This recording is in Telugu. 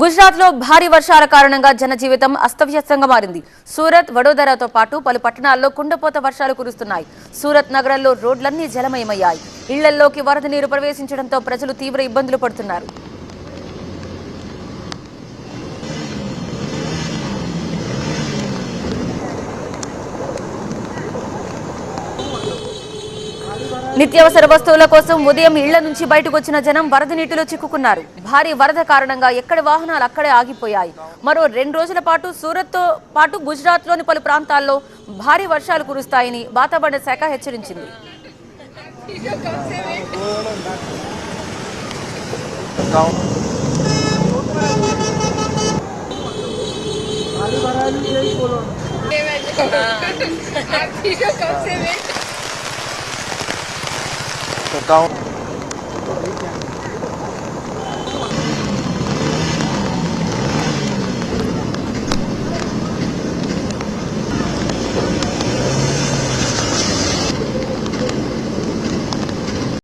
గుజరాత్లో భారీ వర్షాల కారణంగా జనజీవితం అస్తవ్యస్తంగా మారింది. సూరత్ వడోదరాతో పాటు పలు పట్టణాల్లో కుండపోత వర్షాలు కురుస్తున్నాయి. సూరత్ నగరంలో రోడ్లన్నీ జలమయమయ్యాయి. ఇళ్ళల్లోకి వరద నీరు ప్రవేశించడంతో ప్రజలు తీవ్ర ఇబ్బందులు పడుతున్నారు. నిత్యావసర వస్తువుల కోసం ఉదయం ఇళ్ళ నుంచి బయటకు వచ్చిన జనం వరద నీటిలో చిక్కుకున్నారు. భారీ వరద కారణంగా ఎక్కడి వాహనాలు అక్కడే ఆగిపోయాయి. మరో రెండు రోజుల పాటు సూరత్తో పాటు గుజరాత్లోని పలు ప్రాంతాల్లో భారీ వర్షాలు కురుస్తాయని వాతావరణ శాఖ హెచ్చరించింది. 高。